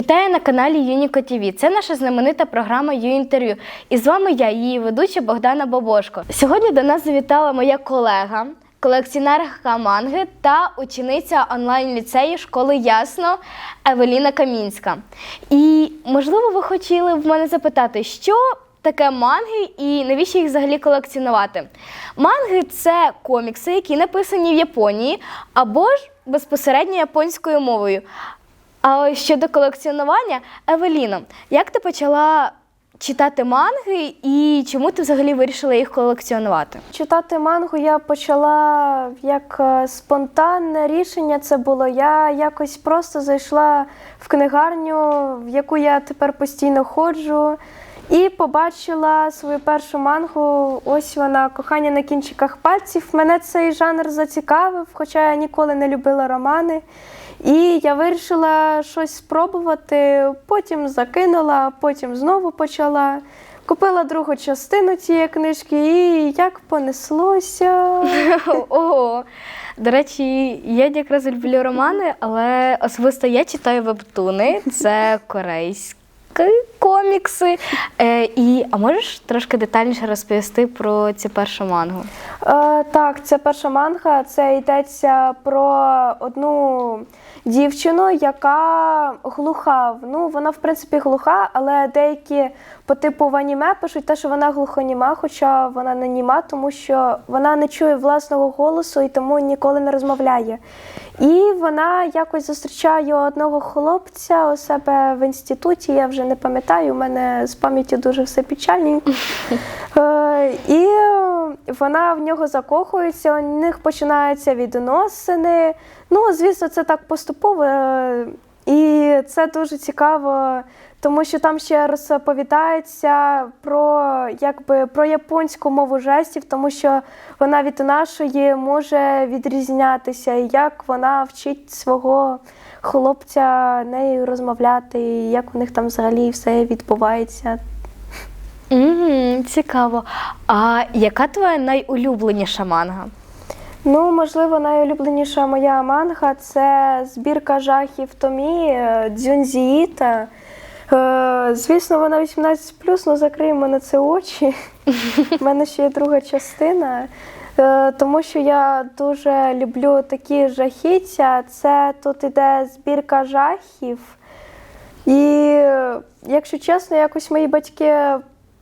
Вітаю на каналі Юніко ТВ. Це наша знаменита програма Ю-інтерв'ю. І з вами я, її ведуча Богдана Бобошко. Сьогодні до нас завітала моя колега, колекціонерка манги та учениця онлайн-ліцею школи Ясно Евеліна Камінська. І можливо, ви хотіли в мене запитати, що таке манги і навіщо їх взагалі колекціонувати? Манги це комікси, які написані в Японії або ж безпосередньо японською мовою. А ось щодо колекціонування, Евеліно, як ти почала читати манги і чому ти взагалі вирішила їх колекціонувати? Читати мангу я почала як е, спонтанне рішення. Це було. Я якось просто зайшла в книгарню, в яку я тепер постійно ходжу, і побачила свою першу мангу. Ось вона кохання на кінчиках пальців. Мене цей жанр зацікавив, хоча я ніколи не любила романи. І я вирішила щось спробувати, потім закинула, потім знову почала. Купила другу частину цієї книжки і як понеслося. Ого. До речі, я якраз люблю романи, але особисто я читаю вебтуни, це корейські комікси. Е, і, а можеш трошки детальніше розповісти про цю першу мангу? Е, так, це перша манга. Це йдеться про одну дівчину, яка глуха. Ну, вона в принципі глуха, але деякі по типу в аніме пишуть те, що вона глухоніма, хоча вона не німа, тому що вона не чує власного голосу і тому ніколи не розмовляє. І вона якось зустрічає одного хлопця у себе в інституті. Я вже не пам'ятаю, у мене з пам'яті дуже все печальненько. І вона в нього закохується, у них починаються відносини. Ну, звісно, це так поступово. е, І це дуже цікаво, тому що там ще розповідається про, якби, про японську мову жестів, тому що вона від нашої може відрізнятися, і як вона вчить свого хлопця нею розмовляти, і як у них там взагалі все відбувається. Угу, цікаво. А яка твоя найулюбленіша манга? Ну, можливо, найулюбленіша моя манга це збірка жахів Томі е, Дзюнзіїта. Е, Звісно, вона 18 але закриємо на це очі. У мене ще є друга частина. Е, Тому що я дуже люблю такі жахіття. Це тут іде збірка жахів. І, якщо чесно, якось мої батьки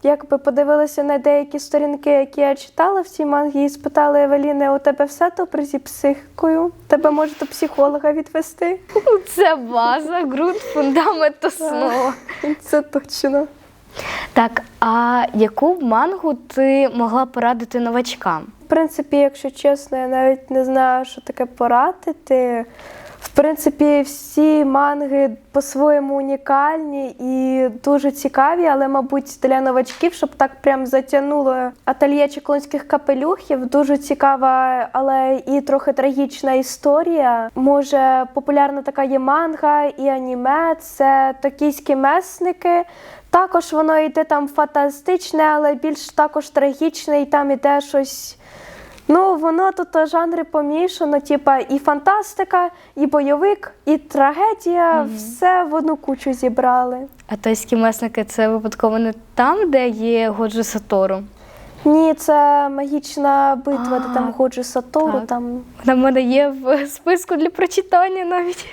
якби подивилися на деякі сторінки, які я читала в цій мангі, і спитали Евеліни, у тебе все добре зі психікою? Тебе може до психолога відвести? Це база, ґрунт, фундамент, основа. Це точно. Так, а яку мангу ти могла порадити новачкам? В принципі, якщо чесно, я навіть не знаю, що таке порадити. В принципі, всі манги по-своєму унікальні і дуже цікаві, але, мабуть, для новачків, щоб так прям затягнуло ательє чеклунських капелюхів, дуже цікава, але і трохи трагічна історія. Може, популярна така є манга і аніме, це токійські месники. Також воно йде там фантастичне, але більш також трагічне, і там іде щось. Ну, воно тут жанри помішано, типа і фантастика, і бойовик, і трагедія. Все в одну кучу зібрали. А тойські месники це випадково не там, де є Годжо Сатору. Ні, це магічна битва, де там Годжу Сатору, так. там Вона в мене є в списку для прочитання навіть.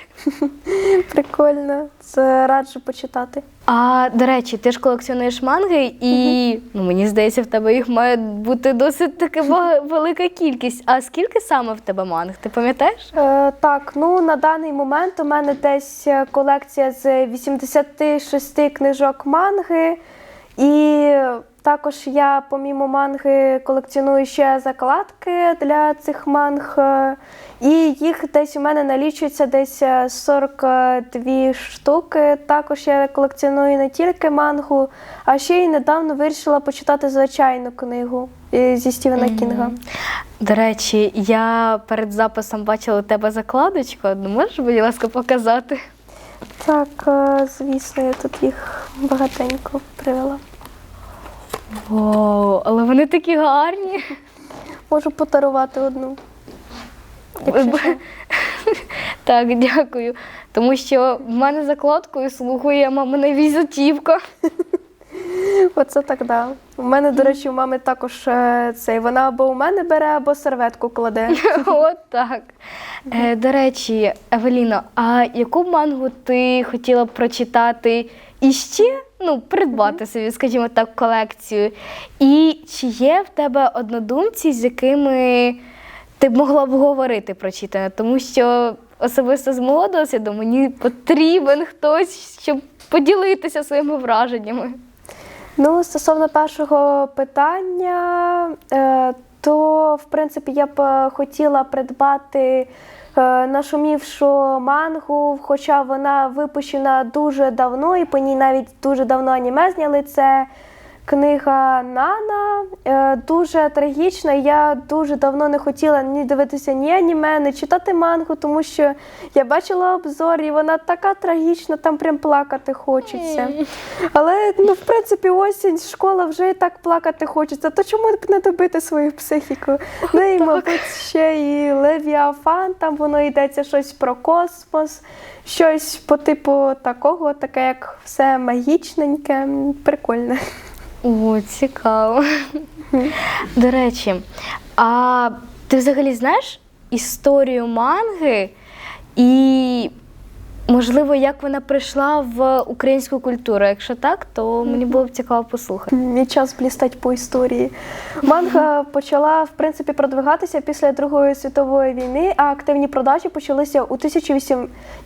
прикольно. Це раджу почитати. А до речі, ти ж колекціонуєш манги, і ну, мені здається, в тебе їх має бути досить таки велика кількість. А скільки саме в тебе манг? Ти пам'ятаєш? Е, так, ну на даний момент у мене десь е, колекція з 86 книжок манги. І також я, помімо манги, колекціоную ще закладки для цих манг. е, І їх десь у мене налічується десь е, 42 штуки. Також я колекціоную не тільки мангу, а ще й недавно вирішила почитати звичайну книгу е, зі Стівена Кінга. До речі, я перед записом бачила у тебе закладочку. Можеш, будь ласка, показати? Так, е, звісно, я тут їх багатенько привела. Вау, але вони такі гарні. Можу подарувати одну. Якщо що. Так, дякую. тому що в мене закладкою слухає мамина візитівка. Оце так, да. У мене, до речі, у мами також е, цей. Вона або у мене бере, або серветку кладе. От так. Е, до речі, Евеліно, а яку мангу ти хотіла б прочитати і ще ну, придбати собі, скажімо так, колекцію? І чи є в тебе однодумці, з якими ти б могла б говорити про читання? Тому що особисто з мого досвіду мені потрібен хтось, щоб поділитися своїми враженнями. Ну, стосовно першого питання, е, то в принципі я б е, хотіла придбати е, нашумівшу мангу, хоча вона випущена дуже давно, і по ній навіть дуже давно аніме зняли. Це книга Нана, е, дуже трагічна. Я дуже давно не хотіла ні дивитися ні аніме, ні читати мангу, тому що я бачила обзор, і вона така трагічна, там прям плакати хочеться. Але ну, в принципі, осінь, школа вже і так плакати хочеться. То чому б не добити свою психіку? Ну і, мабуть, ще і Левіафан, там воно йдеться щось про космос, щось по типу такого, таке як все магічненьке, прикольне. О, цікаво. До речі, а ти взагалі знаєш історію манги і, можливо, як вона прийшла в українську культуру? Якщо так, то мені було б цікаво послухати. Мій час блістать по історії. Манга почала в принципі продвигатися після Другої світової війни, а активні продажі почалися у 18...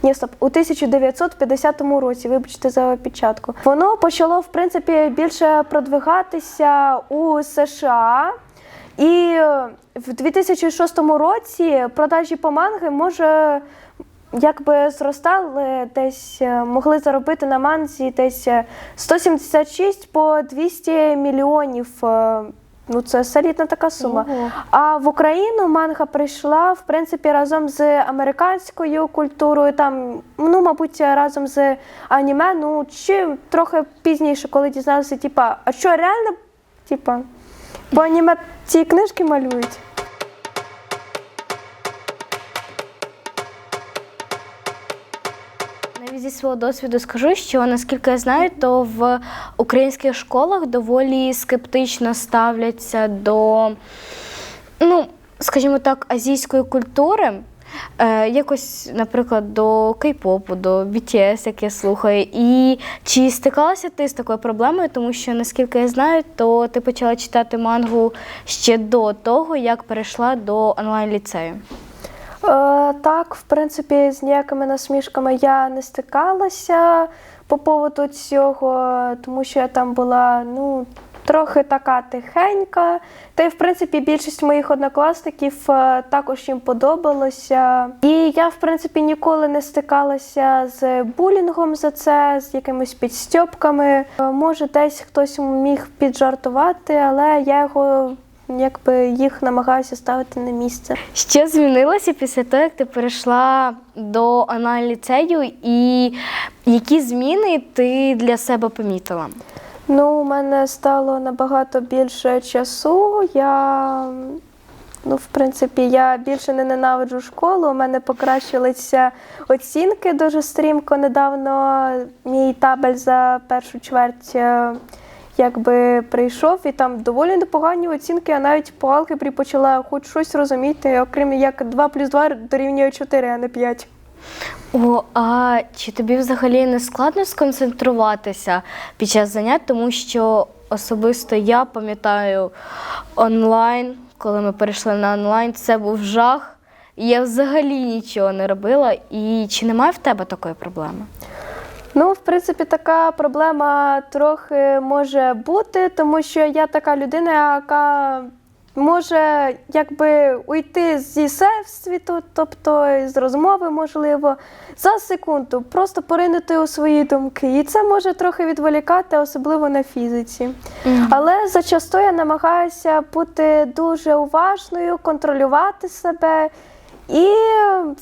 Ні, стоп, у 1950 році. Вибачте за підчатку. Воно почало в принципі більше продвигатися у США. І в 2006 році продажі по манги може якби зростали, десь е, могли заробити на манзі десь е, 176 по 200 мільйонів. е, Ну, це солідна така сума. Ого. А в Україну манга прийшла в принципі разом з американською культурою, там, ну, мабуть, разом з аніме, ну чи трохи пізніше, коли дізналися, типа, а що реально, типа, по аніме ці книжки малюють. Зі свого досвіду скажу, що наскільки я знаю, то в українських школах доволі скептично ставляться до, ну, скажімо так, азійської культури. Е, якось, наприклад, до кей-попу, до BTS, як я слухаю. І чи стикалася ти з такою проблемою? Тому що, наскільки я знаю, то ти почала читати мангу ще до того, як перейшла до онлайн-ліцею. Е, так, в принципі, з ніякими насмішками я не стикалася по поводу цього, тому що я там була ну, трохи така тихенька. Та й, в принципі, більшість моїх однокласників е, також їм подобалося. І я, в принципі, ніколи не стикалася з булінгом за це, з якимись підстьопками. Е, Може, десь хтось міг піджартувати, але я його якби їх намагаюся ставити на місце. Що змінилося після того, як ти перейшла до онлайн-ліцею, і які зміни ти для себе помітила? Ну, у мене стало набагато більше часу. Я, ну, в принципі, я більше не ненавиджу школу. У мене покращилися оцінки дуже стрімко. Недавно мій табель за першу чверть. Якби прийшов і там доволі непогані оцінки, я навіть по алгебрі почала хоч щось розуміти, окрім як 2 плюс 2 дорівнює 4, а не 5. О, а чи тобі взагалі не складно сконцентруватися під час занять, тому що особисто я пам'ятаю онлайн, коли ми перейшли на онлайн, це був жах. Я взагалі нічого не робила. І чи немає в тебе такої проблеми? Ну, в принципі, така проблема трохи може бути, тому що я така людина, яка може якби уйти зі всесвіту, тобто з розмови, можливо, за секунду, просто поринути у свої думки. І це може трохи відволікати, особливо на фізиці. Але зачасту я намагаюся бути дуже уважною, контролювати себе. І,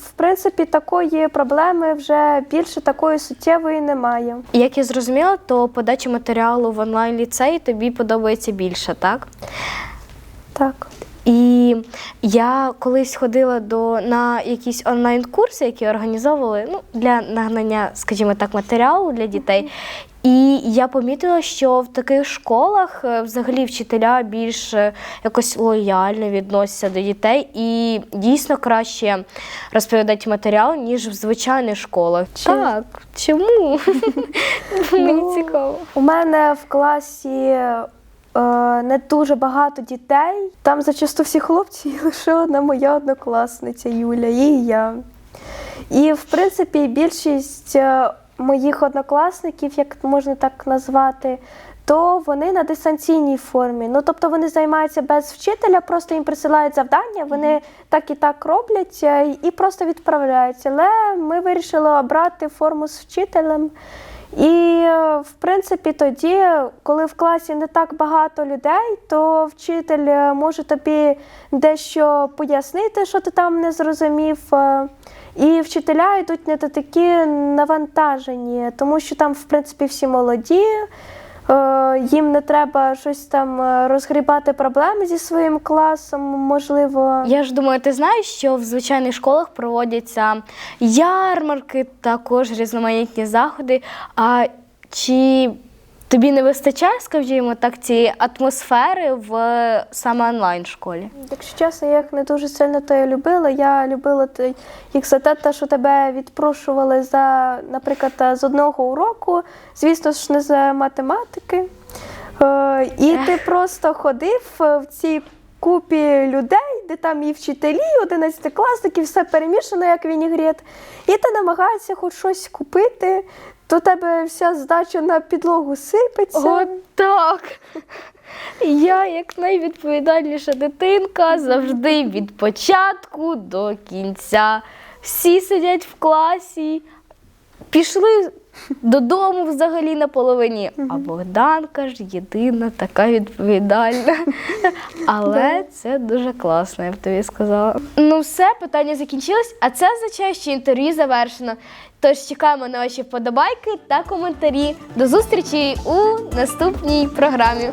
в принципі, такої проблеми вже більше такої суттєвої немає. Як я зрозуміла, то подача матеріалу в онлайн-ліцеї тобі подобається більше, так? Так. І я колись ходила до на якісь онлайн-курси, які організовували ну, для нагнання, скажімо так, матеріалу для дітей. І я помітила, що в таких школах е, взагалі вчителя більш е, якось лояльно відносяться до дітей і дійсно краще розповідають матеріал, ніж в звичайних школах. Чи- Так, чому? Мені Ну, цікаво. У мене в класі е, не дуже багато дітей. Там зачасту всі хлопці, і лише одна моя однокласниця Юля і я. І, в принципі, більшість моїх однокласників, як можна так назвати, то вони на дистанційній формі. Ну, тобто вони займаються без вчителя, просто їм присилають завдання, вони так і так роблять е, і просто відправляються. Але ми вирішили обрати форму з вчителем. І, е, в принципі, тоді, коли в класі не так багато людей, то вчитель е, може тобі дещо пояснити, що ти там не зрозумів. І вчителя йдуть не такі навантажені, тому що там, в принципі, всі молоді. е, Їм не треба щось там е, розгрібати проблеми зі своїм класом, можливо. Я ж думаю, ти знаєш, що в звичайних школах проводяться ярмарки, також різноманітні заходи. А чи тобі не вистачає, скажімо так, цієї атмосфери в саме онлайн школі? Якщо чесно, я їх не дуже сильно то я любила. Я любила їх за те, те, що тебе відпрошували за, наприклад, з одного уроку, звісно ж, не з математики. Е, і ти просто ходив е, в цій купі людей, де там і вчителі, і одинадцятикласники, все перемішано, як вінігрет. І ти намагаєшся хоч щось купити, то тебе вся здача на підлогу сипеться. О, так. Я, як найвідповідальніша дитинка, завжди від початку до кінця. Всі сидять в класі, пішли додому взагалі на половині. А Богданка ж єдина така відповідальна. Але це дуже класно, я б тобі сказала. Ну, все, питання закінчилось, а це означає, що інтерв'ю завершено. Тож чекаємо на ваші вподобайки та коментарі. До зустрічі у наступній програмі.